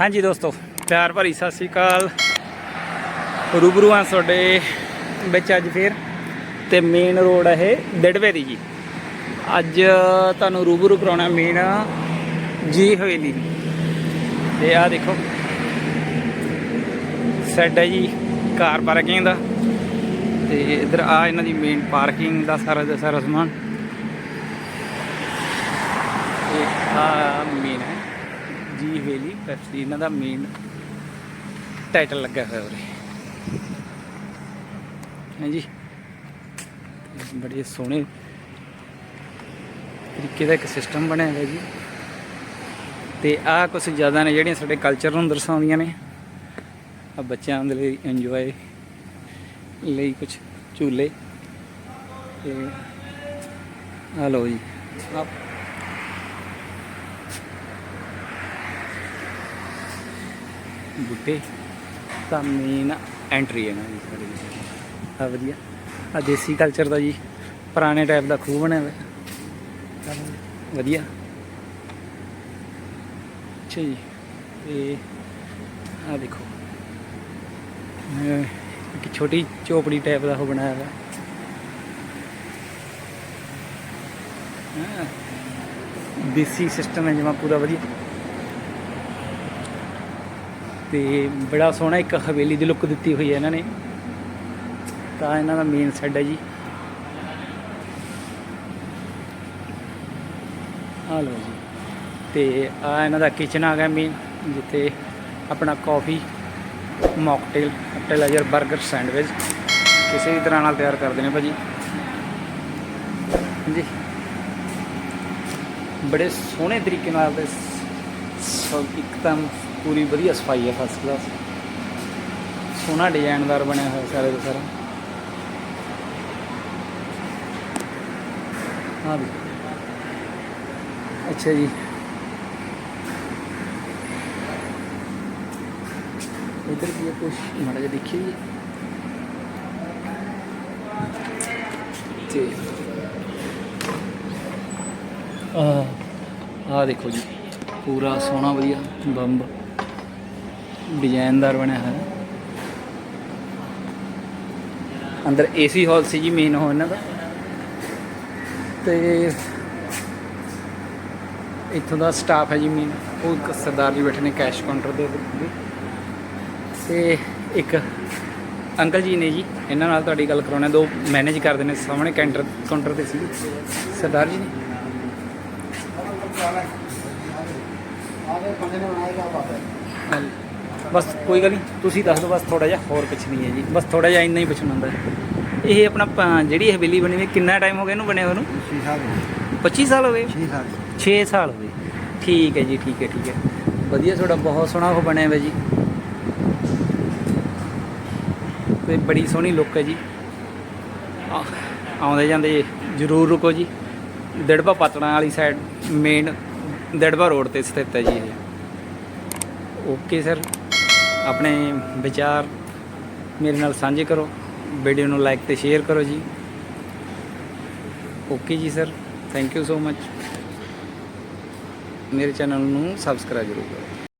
ਹਾਂਜੀ ਦੋਸਤੋ, ਪਿਆਰ ਭਰੀ ਸਤਿ ਸ੍ਰੀ ਅਕਾਲ। ਰੂਬਰੂ ਆ ਤੁਹਾਡੇ ਵਿੱਚ ਅੱਜ ਫੇਰ, ਤੇ ਮੇਨ ਰੋਡ ਹੈ ਇਹ ਦਿੜਵੇ ਦੀ ਜੀ। ਅੱਜ ਤੁਹਾਨੂੰ ਰੂਬਰੂ ਕਰਾਉਣਾ ਮੇਨ ਜੀ ਹਵੇਲੀ ਤੇ ਆਹ ਦੇਖੋ ਸੈੱਡ ਹੈ ਜੀ ਕਾਰ ਪਾਰਕਿੰਗ ਦਾ। ਤੇ ਇਧਰ ਆ ਇਹਨਾਂ ਦੀ ਮੇਨ ਪਾਰਕਿੰਗ ਦਾ ਸਾਰਾ ਦਾ ਸਾਰਾ ਸਮਾਨ। ਇਹ ਆ ਮੇਨ ਹੈ। ਜੀ ਹਵੇਲੀ ਪੈਪਸੀ ਇਹਨਾਂ ਦਾ ਮੇਨ ਟਾਈਟਲ ਲੱਗਾ ਹੋਇਆ ਉਰੇ। ਹਾਂਜੀ। ਬੜੇ ਸੋਹਣੇ ਤਰੀਕੇ ਦਾ ਇੱਕ ਸਿਸਟਮ ਬਣਿਆ ਹੋਇਆ ਜੀ। ਤੇ ਆਹ ਕੁਝ ਜ਼ਿਆਦਾ ਨੇ ਜਿਹੜੀਆਂ ਸਾਡੇ ਕਲਚਰ ਨੂੰ ਦਰਸਾਉਂਦੀਆਂ ਨੇ। ਆ ਬੱਚਿਆਂ ਦੇ ਲਈ ਇੰਜੋਏ ਲਈ ਕੁਝ ਝੂਲੇ। ਤੇ ਆ ਲਓ ਜੀ। ਆਹ ਬੂਟੇ, ਤਾਂ ਮੇਨ ਐਂਟਰੀ ਹੈ ਨਾ ਜੀ ਸਾਡੇ ਵਿੱਚ ਆ ਵਧੀਆ। ਆ ਦੇਸੀ ਕਲਚਰ ਦਾ ਜੀ, ਪੁਰਾਣੇ ਟਾਈਪ ਦਾ ਖੂਹ ਬਣਿਆ ਹੋਇਆ। ਵਧੀਆ। ਅੱਛਾ ਜੀ, ਤੇ ਆ ਦੇਖੋ। ਇੱਕ ਛੋਟੀ ਝੋਪੜੀ ਟਾਈਪ ਦਾ ਉਹ ਬਣਾਇਆ ਹੋਇਆ। ਹਾਂ। ਦੇਸੀ ਸਿਸਟਮ ਹੈ ਜਿਵੇਂ ਪੂਰਾ ਵਧੀਆ। ਤੇ ਬੜਾ ਸੋਹਣਾ ਇੱਕ ਹਵੇਲੀ ਦੀ ਲੁੱਕ ਦਿੱਤੀ ਹੋਈ ਹੈ ਇਹਨਾਂ ਨੇ। ਤਾਂ ਇਹਨਾਂ ਦਾ ਮੇਨ ਸੈੱਡ ਹੈ ਜੀ। ਆ ਲਓ ਜੀ। ਤੇ ਆ ਇਹਨਾਂ ਦਾ ਕਿਚਨ ਆ ਗਿਆ ਮੇਨ ਜਿੱਥੇ ਆਪਣਾ ਕਾਫੀ ਮੌਕਟੇਲ ਐਪਟਾਈਜ਼ਰ 버ਗਰ ਸੈਂਡਵਿਚ ਕਿਸੇ ਵੀ ਤਰ੍ਹਾਂ ਨਾਲ ਤਿਆਰ ਕਰਦੇ ਨੇ ਭਾਜੀ। ਜੀ ਬੜੇ ਸੋਹਣੇ ਤਰੀਕੇ ਨਾਲ ਤੇ ਇੱਕਦਮ ਪੂਰੀ ਵਧੀਆ ਸਫ਼ਾਈ ਹੈ ਫਸਟ ਕਲਾਸ ਸੋਹਣਾ ਡਿਜ਼ਾਈਨਦਾਰ ਬਣਿਆ ਹੋਇਆ ਸਾਰੇ ਦਾ ਸਾਰਾ। ਹਾਂ ਵੀ। ਅੱਛਾ ਜੀ। ਇਧਰ ਵੀ ਕੁਝ ਮਾੜਾ ਜਿਹਾ ਦੇਖੀਏ ਜੀ। ਤੇ ਆ ਆ ਦੇਖੋ ਜੀ। ਪੂਰਾ ਸੋਹਣਾ, ਵਧੀਆ ਬੰਬ ਡਿਜ਼ਾਈਨਦਾਰ ਬਣਿਆ ਹੋਇਆ। ਹੈ। ਅੰਦਰ ਏਸੀ ਹਾਲ ਸੀ ਜੀ ਮੇਨ ਹੋ ਇਹਨਾਂ ਦਾ। ਤੇ ਇੱਥੋਂ ਦਾ ਸਟਾਫ ਹੈ ਜੀ ਮੇਨ ਉਹ ਇੱਕ ਸਰਦਾਰ ਜੀ ਬੈਠੇ ਨੇ ਕੈਸ਼ ਕਾਊਂਟਰ ਦੇ ਉੱਤੇ। ਤੇ ਇੱਕ ਅੰਕਲ ਜੀ ਨੇ ਜੀ, ਇਹਨਾਂ ਨਾਲ ਤੁਹਾਡੀ ਗੱਲ ਕਰਾਉਣਾ ਦੋ ਮੈਨੇਜ ਕਰਦੇ ਨੇ ਸਾਹਮਣੇ ਕਾਊਂਟਰ ਕਾਊਂਟਰ ਤੇ ਸੀ। ਸਰਦਾਰ ਜੀ ਨੇ। ਬਸ ਕੋਈ ਗੱਲ ਨਹੀਂ ਤੁਸੀਂ ਦੱਸ ਦਿਓ ਬਸ ਥੋੜਾ ਜਿਹਾ ਹੋਰ ਪੁੱਛਣੀ ਹੈ ਜੀ। ਬਸ ਥੋੜਾ ਜਿਹਾ ਇੰਨਾ ਹੀ ਪੁੱਛਣਾ ਹੁੰਦਾ ਹੈ। ਇਹ ਆਪਣਾ ਪ- ਜਿਹੜੀ ਹਵੇਲੀ ਬਣੀ ਹੋਈ ਕਿੰਨਾ ਟਾਈਮ ਹੋ ਗਿਆ ਇਹਨੂੰ ਬਣੇ ਹੋਏ ਨੂੰ 25 ਸਾਲ ਹੋ ਗਏ? 6 ਸਾਲ। ਹੋ ਗਏ। ਠੀਕ ਹੈ ਜੀ ਠੀਕ ਹੈ ਠੀਕ ਹੈ। ਵਧੀਆ ਤੁਹਾਡਾ ਬਹੁਤ ਸੋਹਣਾ ਉਹ ਬਣਿਆ ਹੋਇਆ ਜੀ। ਤੇ ਬੜੀ ਸੋਹਣੀ ਲੁੱਕ ਹੈ ਜੀ। ਆ- ਆਉਂਦੇ ਜਾਂਦੇ ਜਰੂਰ ਰੁਕੋ ਜੀ। ਦਿੜਬਾ ਪਤਣਾ ਵਾਲੀ ਸਾਈਡ ਮੇਨ ਦੜਬਾ ਰੋਡ ਤੇ ਸਥਿਤ ਹੈ ਜੀ ਇਹ। Okay, sir. ਆਪਣੇ ਵਿਚਾਰ ਮੇਰੇ ਨਾਲ ਸਾਂਝੇ ਕਰੋ। ਵੀਡੀਓ ਨੂੰ ਲਾਈਕ ਤੇ ਸ਼ੇਅਰ ਕਰੋ ਜੀ। ਓਕੇ ਜੀ, sir. Thank you so much ਮੇਰੇ ਚੈਨਲ ਨੂੰ ਸਬਸਕ੍ਰਾਈਬ ਜ਼ਰੂਰ ਕਰੋ।